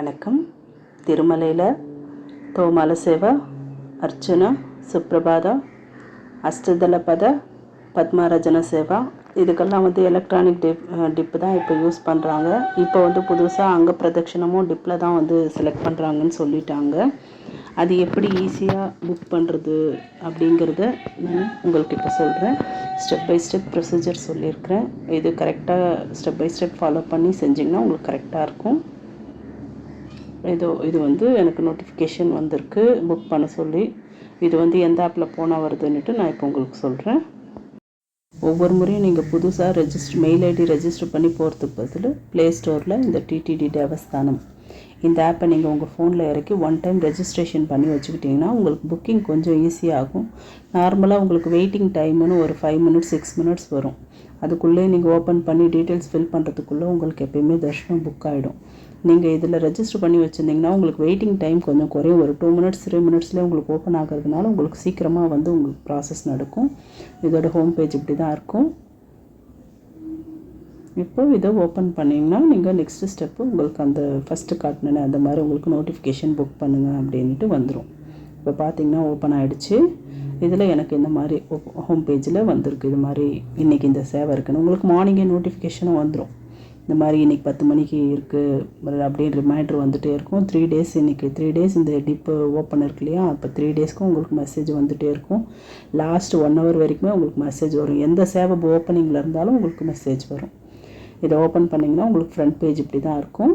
வணக்கம். திருமலையில் தோமால சேவா அர்ச்சனா சுப்ரபாதா அஷ்டதளபத பத்மராஜன சேவா. இதுக்கெல்லாம் வந்து எலக்ட்ரானிக் டிப் டிப்பு தான் இப்போ யூஸ் பண்ணுறாங்க இப்போ வந்து புதுசாக அங்கே பிரதட்சணமும் டிப்பில் தான் வந்து செலக்ட் பண்ணுறாங்கன்னு சொல்லிட்டாங்க. அது எப்படி ஈஸியாக புக் பண்ணுறது அப்படிங்கிறத நான் உங்களுக்கு இப்போ சொல்கிறேன் ஸ்டெப் பை ஸ்டெப் ப்ரொசீஜர் சொல்லியிருக்கிறேன். இது கரெக்டாக ஸ்டெப் பை ஸ்டெப் ஃபாலோ பண்ணி செஞ்சிங்கன்னா உங்களுக்கு கரெக்டாக இருக்கும். ஏதோ இது வந்து எனக்கு நோட்டிஃபிகேஷன் வந்திருக்கு. புக் பண்ண சொல்லி. இது வந்து எந்த ஆப்பில் போனால் வருதுன்னுட்டு நான் இப்போ உங்களுக்கு சொல்கிறேன் ஒவ்வொரு முறையும் நீங்கள் புதுசாக ரெஜிஸ்டர் மெயில் ஐடி ரெஜிஸ்டர் பண்ணி போகிறதுக்கு பதில் ப்ளே ஸ்டோரில் இந்த டிடிடி தேவஸ்தானம். இந்த ஆப்பை நீங்கள் உங்கள் ஃபோனில் இறக்கி ஒன் டைம் ரெஜிஸ்ட்ரேஷன் பண்ணி வச்சுக்கிட்டிங்கன்னா உங்களுக்கு புக்கிங் கொஞ்சம் ஈஸியாகும் நார்மலாக உங்களுக்கு வெயிட்டிங் டைம்னு ஒரு ஃபைவ் மினிட்ஸ் சிக்ஸ் மினிட்ஸ் வரும். அதுக்குள்ளே நீங்கள் ஓப்பன் பண்ணி டீட்டெயில்ஸ் ஃபில் பண்ணுறதுக்குள்ளே உங்களுக்கு எப்பயுமே தர்ஷனம் புக் ஆகிடும் நீங்கள் இதில் ரெஜிஸ்டர் பண்ணி வச்சுருந்தீங்கன்னா உங்களுக்கு வெயிட்டிங் டைம் கொஞ்சம் குறையும். ஒரு டூ மினிட்ஸ் த்ரீ மினிட்ஸ்லேயே உங்களுக்கு ஓப்பன் ஆகிறதுனால உங்களுக்கு சீக்கிரமாக வந்து உங்களுக்கு ப்ராசஸ் நடக்கும். இதோட ஹோம் பேஜ் இப்படி தான் இருக்கும். இப்போ இதை ஓப்பன் பண்ணிங்கன்னா நீங்கள் நெக்ஸ்ட் ஸ்டெப்பு உங்களுக்கு அந்த ஃபஸ்ட்டு காட்டினேன் அந்த மாதிரி உங்களுக்கு நோட்டிஃபிகேஷன் புக் பண்ணுங்கள் அப்படின்ட்டு வந்துடும் இப்போ பார்த்தீங்கன்னா ஓப்பன் ஆகிடுச்சு இதில் எனக்கு இந்த மாதிரி ஹோம் பேஜில் வந்திருக்கு. இது மாதிரி இன்றைக்கி இந்த சேவை இருக்குன்னு. உங்களுக்கு மார்னிங்கே நோட்டிஃபிகேஷனும் வந்துடும் இந்த மாதிரி இன்றைக்கி பத்து மணிக்கு இருக்குது அப்படின்னு ரிமைண்டர் வந்துகிட்டே இருக்கும். த்ரீ டேஸ் இன்றைக்கி த்ரீ டேஸ் இந்த டிப்பு ஓப்பன் இருக்கு இல்லையா? அப்போ த்ரீ டேஸ்க்கும் உங்களுக்கு மெசேஜ் வந்துகிட்டே இருக்கும். லாஸ்ட் ஒன் ஹவர் வரைக்குமே உங்களுக்கு மெசேஜ் வரும். எந்த சேவை ஓப்பனிங்கில் இருந்தாலும் உங்களுக்கு மெசேஜ் வரும். இதை ஓப்பன் பண்ணிங்கன்னா உங்களுக்கு ஃப்ரண்ட் பேஜ் இப்படி தான் இருக்கும்.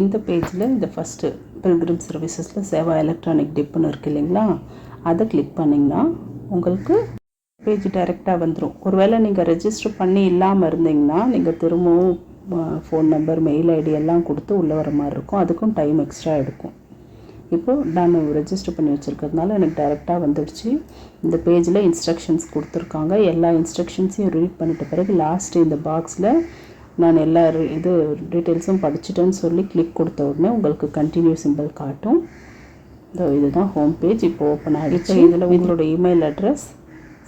இந்த பேஜில் இந்த ஃபஸ்ட்டு பில்கிரிம் சர்வீசஸில் சேவா எலக்ட்ரானிக் டிப்புன்னு இருக்குது இல்லைங்களா? அதை கிளிக் பண்ணிங்கன்னா உங்களுக்கு பேஜ் டைரெக்டாக வந்துடும் ஒருவேளை நீங்கள் ரெஜிஸ்டர் பண்ணி இல்லாமல் இருந்தீங்கன்னா நீங்கள் திரும்பவும் ஃபோன் நம்பர் மெயில் ஐடி எல்லாம் கொடுத்து உள்ளே வர மாதிரி இருக்கும். அதுக்கும் டைம் எக்ஸ்ட்ரா எடுக்கும். இப்போது நான் ரெஜிஸ்டர் பண்ணி வச்சுருக்கிறதுனால எனக்கு டைரெக்டாக வந்துடுச்சு. இந்த பேஜில் இன்ஸ்ட்ரக்ஷன்ஸ் கொடுத்துருக்காங்க. எல்லா இன்ஸ்ட்ரக்ஷன்ஸையும் ரீட் பண்ணிட்ட பிறகு லாஸ்ட் இந்த பாக்ஸில் நான் எல்லா இது டீட்டெயில்ஸும் படிச்சுட்டேன்னு சொல்லி கிளிக் கொடுத்த உடனே உங்களுக்கு கண்டினியூ சிம்பிள் காட்டும். இதோ இதுதான் ஹோம் பேஜ் இப்போ ஓப்பன் ஆகிடுச்சு இதில் உங்களோட இமெயில் அட்ரஸ்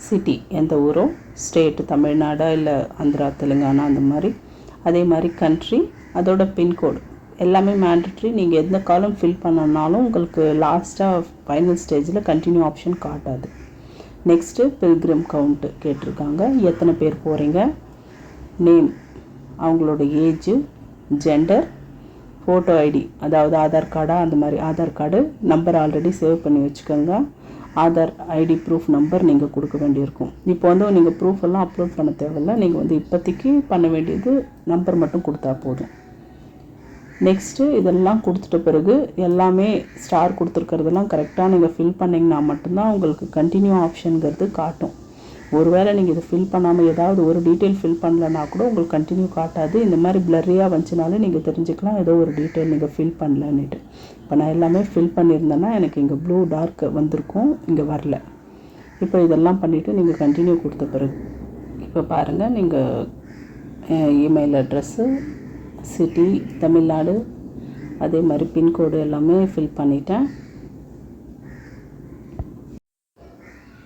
சிட்டி எந்த ஊரோ ஸ்டேட்டு தமிழ்நாடா இல்லை ஆந்திரா தெலுங்கானா அந்த மாதிரி. அதே மாதிரி கண்ட்ரி அதோட பின்கோடு எல்லாமே மேண்டட்ரி நீங்கள் எந்த காலம் ஃபில் பண்ணனாலும் உங்களுக்கு லாஸ்ட்டாக ஃபைனல் ஸ்டேஜில் கண்டினியூ ஆப்ஷன் காட்டாது. நெக்ஸ்ட்டு பில்கிரிம் கவுண்ட்டு கேட்டிருக்காங்க. எத்தனை பேர் போகிறீங்க நேம் அவங்களோட ஏஜு ஜெண்டர் ஃபோட்டோ ஐடி அதாவது ஆதார் கார்டா அந்த மாதிரி Aadhaar card number already save பண்ணி வச்சுக்கோங்க. ஆதார் ஐடி ப்ரூஃப் நம்பர் நீங்கள் கொடுக்க வேண்டியிருக்கும். இப்போ வந்து நீங்கள் ப்ரூஃப் எல்லாம் அப்லோட் பண்ண தேவையில்ல. நீங்கள் வந்து இப்போதைக்கு பண்ண வேண்டியது நம்பர் மட்டும் கொடுத்தா போதும். நெக்ஸ்ட்டு இதெல்லாம் கொடுத்துட்ட பிறகு எல்லாமே ஸ்டார் கொடுத்துருக்கறதெல்லாம் கரெக்டாக நீங்கள் ஃபில் பண்ணிங்கன்னா மட்டும்தான் உங்களுக்கு கண்டினியூ ஆப்ஷனுங்கிறது காட்டும். ஒருவேளை நீங்கள் இதை ஃபில் பண்ணாமல் ஏதாவது ஒரு டீட்டெயில் ஃபில் பண்ணலன்னா கூட உங்களுக்கு கண்டினியூ காட்டாது. இந்த மாதிரி பிளரியாக வந்துச்சுனாலே நீங்கள் தெரிஞ்சுக்கலாம். ஏதோ ஒரு டீட்டெயில் நீங்கள் ஃபில் பண்ணலன்னுட்டு. இப்போ நான் எல்லாமே ஃபில் பண்ணியிருந்தேன்னா எனக்கு இங்கே ப்ளூ டார்க் வந்திருக்கும். இங்கே வரல. இப்போ இதெல்லாம் பண்ணிவிட்டு நீங்கள் கண்டினியூ கொடுத்த பிறகு இப்போ பாருங்கள் நீங்கள் இமெயில் அட்ரஸ்ஸு சிட்டி தமிழ்நாடு அதே மாதிரி பின்கோடு எல்லாமே ஃபில் பண்ணிட்டேன்.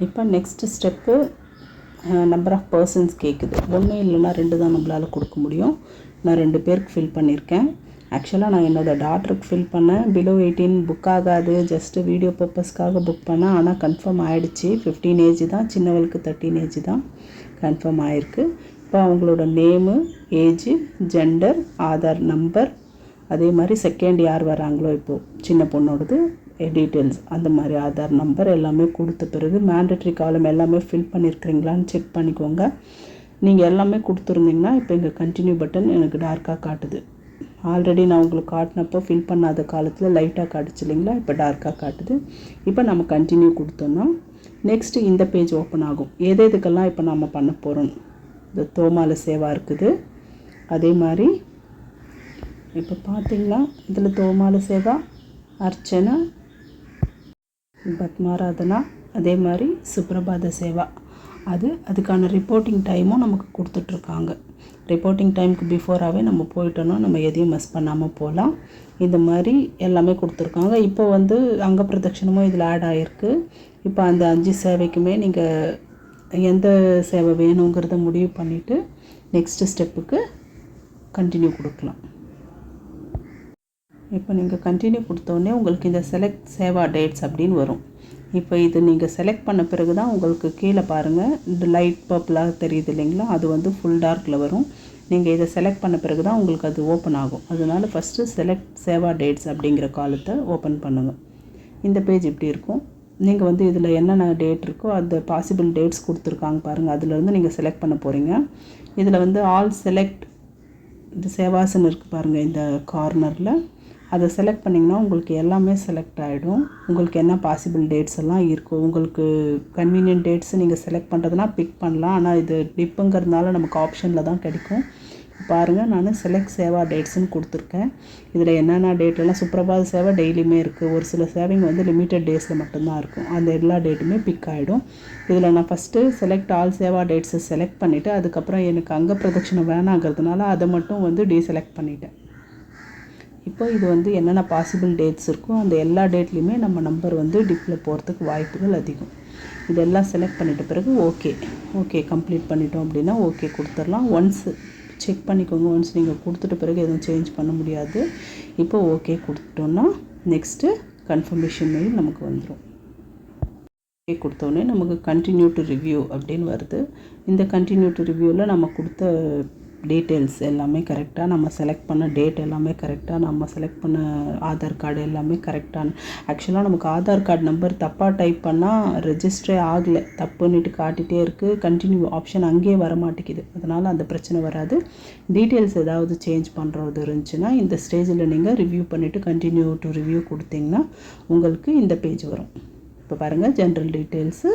இப்போ next step number of persons கேட்குது ஒன்று இல்லைன்னா ரெண்டு தான் நம்மளால் கொடுக்க முடியும். நான் ரெண்டு பேருக்கு ஃபில் பண்ணியிருக்கேன். ஆக்சுவலாக நான் என்னோடய டாட்டருக்கு ஃபில் பண்ணேன். பிலோ எயிட்டீன் புக் ஆகாது. ஜஸ்ட்டு வீடியோ பர்பஸ்க்காக புக் பண்ணேன். ஆனால் கன்ஃபார்ம் ஆகிடுச்சி ஃபிஃப்டீன் ஏஜ் தான். சின்னவளுக்கு தேர்ட்டீன் ஏஜ் தான். கன்ஃபார்ம் ஆகிருக்கு இப்போ அவங்களோட name age gender Aadhaar number அதே மாதிரி செகண்ட் யார் வராங்களோ இப்போது சின்ன பொண்ணோடது டீட்டெயில்ஸ் அந்த மாதிரி ஆதார் நம்பர் எல்லாமே கொடுத்த பிறகு மேண்டட்ரி காலம் எல்லாமே ஃபில் பண்ணியிருக்கிறீங்களான்னு செக் பண்ணிக்கோங்க. நீங்கள் எல்லாமே கொடுத்துருந்தீங்கன்னா இப்போ இங்கே கண்டினியூ பட்டன் எனக்கு டார்க்காக காட்டுது. ஆல்ரெடி நான் உங்களுக்கு காட்டினப்போ ஃபில் பண்ணாத காலத்தில் லைட்டாக காட்டுச்சு இல்லைங்களா இப்போ டார்க்காக காட்டுது. இப்போ நம்ம கண்டினியூ கொடுத்தோன்னா நெக்ஸ்ட்டு இந்த பேஜ் ஓப்பன் ஆகும். எது எதுக்கெல்லாம் இப்போ நம்ம பண்ண போகிறோம் இந்த தோமால சேவா இருக்குது. அதே மாதிரி இப்போ பார்த்தீங்கன்னா இதில் தோமால சேவா அர்ச்சனை பத்மாராதனா அதே மாதிரி சுப்ரபாத சேவா. அது அதுக்கான ரிப்போர்ட்டிங் டைமும் நமக்கு கொடுத்துட்ருக்காங்க. ரிப்போர்ட்டிங் டைமுக்கு பிஃபோராகவே நம்ம போயிட்டோன்னா நம்ம எதையும் மிஸ் பண்ணாமல் போகலாம். இந்த மாதிரி எல்லாமே கொடுத்துருக்காங்க. இப்போ வந்து அங்க பிரதட்சணமும் இதில் ஆட் ஆகிருக்கு இப்போ அந்த அஞ்சு சேவைக்குமே நீங்கள் எந்த சேவை வேணுங்கிறத முடிவு பண்ணிவிட்டு நெக்ஸ்ட்டு ஸ்டெப்புக்கு கண்டினியூ கொடுக்கலாம். இப்போ நீங்கள் கண்டினியூ கொடுத்தோடனே உங்களுக்கு இந்த செலக்ட் சேவா டேட்ஸ் அப்படின்னு வரும். இப்போ இது நீங்கள் செலக்ட் பண்ண பிறகு தான் உங்களுக்கு கீழே பாருங்கள் இந்த லைட் பர்பிளாக தெரியுது இல்லைங்களா? அது வந்து ஃபுல் டார்க்கில் வரும். நீங்கள் இதை செலக்ட் பண்ண பிறகு தான் உங்களுக்கு அது ஓப்பன் ஆகும். அதனால் ஃபஸ்ட்டு செலக்ட் சேவா டேட்ஸ் அப்படிங்கிற காலத்தை ஓப்பன் பண்ணுங்கள் இந்த பேஜ் இப்படி இருக்கும். நீங்கள் வந்து இதில் என்னென்ன டேட் இருக்கோ அந்த பாசிபிள் டேட்ஸ் கொடுத்துருக்காங்க பாருங்கள் அதிலேருந்து நீங்கள் செலக்ட் பண்ண போகிறீங்க இதில் வந்து ஆல் செலக்ட் இந்த சேவாசன் இருக்குது பாருங்கள் இந்த கார்னரில் அதை செலக்ட் பண்ணிங்கன்னா உங்களுக்கு எல்லாமே செலக்ட் ஆகிடும் உங்களுக்கு என்ன பாசிபிள் டேட்ஸ் எல்லாம் இருக்கும் உங்களுக்கு கன்வீனியன்ட் டேட்ஸ் நீங்கள் செலக்ட் பண்ணுறதுனா பிக் பண்ணலாம். ஆனால் இது டிப்புங்கிறதுனால நமக்கு ஆப்ஷனில் தான் கிடைக்கும். பாருங்கள் நான் செலக்ட் சேவா டேட்ஸ்னு கொடுத்துருக்கேன். இதில் என்னென்ன டேட்லாம் சுப்ரபாத சேவை டெய்லியுமே இருக்குது ஒரு சில சேவைங்க வந்து லிமிட்டட் டேஸில் மட்டும்தான் இருக்கும். அந்த எல்லா டேட்டுமே பிக் ஆகிடும் இதில் நான் ஃபஸ்ட்டு செலக்ட் ஆல் சேவா டேட்ஸை செலக்ட் பண்ணிவிட்டு அதுக்கப்புறம் எனக்கு அங்க பிரதட்சணம் வேணாங்கிறதுனால அதை மட்டும் வந்து டீசெலக்ட் பண்ணிட்டேன். இப்போ இது வந்து என்னென்ன பாசிபிள் டேட்ஸ் இருக்கோ அந்த எல்லா டேட்லேயுமே நம்ம நம்பர் வந்து டிப்பில் போகிறதுக்கு வாய்ப்புகள் அதிகம். இதெல்லாம் செலக்ட் பண்ணிட்ட பிறகு ஓகே ஓகே கம்ப்ளீட் பண்ணிட்டோம் அப்படின்னா ஓகே கொடுத்துடலாம். ஒன்ஸ் செக் பண்ணிக்கோங்க. ஒன்ஸ் நீங்கள் கொடுத்துட்ட பிறகு எதுவும் சேஞ்ச் பண்ண முடியாது. இப்போ ஓகே கொடுத்துட்டோன்னா நெக்ஸ்ட்டு கன்ஃபர்மேஷன் மெயில் நமக்கு வந்துடும் ஓகே கொடுத்தோடனே நமக்கு கண்டினியூ டு ரிவ்யூ அப்படின்னு வருது. இந்த கண்டினியூ டு ரிவ்யூவில் நம்ம கொடுத்த டீட்டெயில்ஸ் எல்லாமே கரெக்டாக நம்ம செலக்ட் பண்ண டேட் எல்லாமே கரெக்டாக நம்ம செலக்ட் பண்ண ஆதார் கார்டு எல்லாமே கரெக்டான ஆக்சுவலாக நமக்கு ஆதார் கார்டு நம்பர் தப்பாக டைப் பண்ணால் ரெஜிஸ்டரே ஆகலை. தப்புன்னுட்டு காட்டிகிட்டே இருக்குது கண்டினியூ ஆப்ஷன் அங்கேயே வர மாட்டேங்குது அதனால் அந்த பிரச்சனை வராது. டீட்டெயில்ஸ் ஏதாவது சேஞ்ச் பண்ணுறது இருந்துச்சுன்னா இந்த ஸ்டேஜில் நீங்கள் ரிவ்யூ பண்ணிவிட்டு கண்டினியூ டு ரிவ்யூ கொடுத்தீங்கன்னா உங்களுக்கு இந்த பேஜ் வரும். இப்போ பாருங்கள் ஜென்ரல் டீட்டெயில்ஸு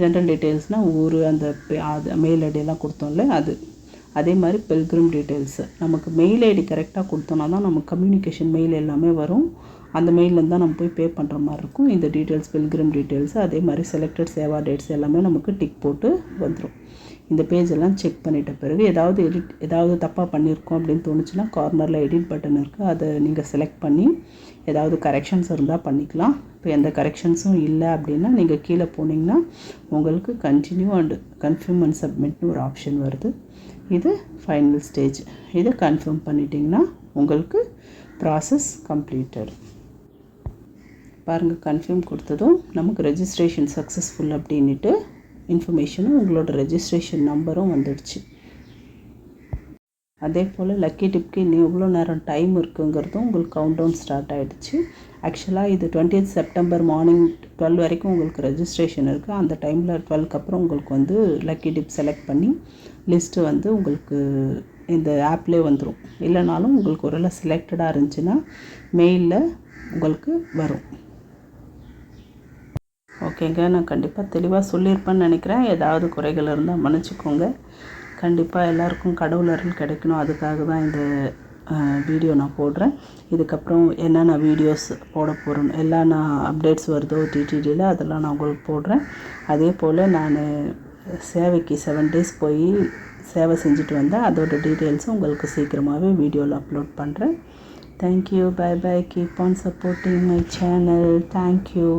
ஜென்ரல் டீட்டெயில்ஸ்னால் ஊர் அந்த அது மெயில் ஐடியெல்லாம் கொடுத்தோம்ல அது. அதே மாதிரி பெல்கிரிம் டீட்டெயில்ஸு நமக்கு மெயில் ஐடி கரெக்டாக கொடுத்தோன்னா தான் நமக்கு கம்யூனிகேஷன் மெயில் எல்லாமே வரும். அந்த மெயிலில் தான் நம்ம போய் பே பண்ணுற மாதிரி இருக்கும். இந்த டீட்டெயில்ஸ் பெல்கிரிம் டீட்டெயில்ஸு அதே மாதிரி செலக்டட் சேவா டேட்ஸ் எல்லாமே நமக்கு டிக் போட்டு வந்துடும் இந்த பேஜ் எல்லாம் செக் பண்ணிட்ட பிறகு ஏதாவது எடிட் ஏதாவது தப்பாக பண்ணியிருக்கோம் அப்படின்னு தோணுச்சுன்னா கார்னரில் எடிட் பட்டன் இருக்குது அதை நீங்கள் செலக்ட் பண்ணி ஏதாவது கரெக்ஷன்ஸ் இருந்தால் பண்ணிக்கலாம். இப்போ எந்த கரெக்ஷன்ஸும் இல்லை அப்படின்னா நீங்கள் கீழே போனீங்கன்னா உங்களுக்கு கண்டினியூ அண்ட் கன்ஃபியூம் அண்ட் சப்மிட்னு ஒரு ஆப்ஷன் வருது. இது ஃபைனல் ஸ்டேஜ் இதை கன்ஃபார்ம் பண்ணிட்டீங்கன்னா உங்களுக்கு ப்ராசஸ் கம்ப்ளீட்டட் பாருங்கள் கன்ஃபார்ம் கொடுத்ததும் நமக்கு ரெஜிஸ்ட்ரேஷன் சக்ஸஸ்ஃபுல் அப்படின்ட்டு இன்ஃபர்மேஷனும் உங்களோட ரெஜிஸ்ட்ரேஷன் நம்பரும் வந்துடுச்சு. அதே போல் லக்கி டிப்க்கு இன்னும் எவ்வளோ நேரம் டைம் இருக்குங்கிறதும் உங்களுக்கு கவுண்ட் டவுன் ஸ்டார்ட் ஆகிடுச்சு ஆக்சுவலாக இது டுவெண்ட்டி செப்டம்பர் மார்னிங் டுவெல் வரைக்கும் உங்களுக்கு ரெஜிஸ்ட்ரேஷன் இருக்குது அந்த டைமில் டுவெல்க்கு அப்புறம் உங்களுக்கு வந்து லக்கி டிப் செலக்ட் பண்ணி லிஸ்ட்டு வந்து உங்களுக்கு இந்த ஆப்லேயே வந்துடும் இல்லைனாலும் உங்களுக்கு ஒரு செலக்டடாக இருந்துச்சுன்னா மெயிலில் உங்களுக்கு வரும். ஓகேங்க நான் கண்டிப்பாக தெளிவாக சொல்லியிருப்பேன்னு நினைக்கிறேன். ஏதாவது குறைகள் இருந்தால் மன்னிச்சிக்கோங்க. கண்டிப்பாக எல்லாருக்கும் கடவுள் அருள் கிடைக்கணும். அதுக்காக தான் இந்த வீடியோ நான் போடுறேன். இதுக்கப்புறம் என்னென்ன வீடியோஸ் போட போகிறோம் எல்லா நான் அப்டேட்ஸ் வருதோ டிடிடியில் அதெல்லாம் நான் உங்களுக்கு போடுறேன். அதே போல் நான் சேவைக்கு செவன் டேஸ் போய் சேவை செஞ்சுட்டு வந்தேன் அதோடய டீட்டெயில்ஸும் உங்களுக்கு சீக்கிரமாகவே வீடியோவில் அப்லோட் பண்ணுறேன் thank you bye bye keep on supporting my channel thank you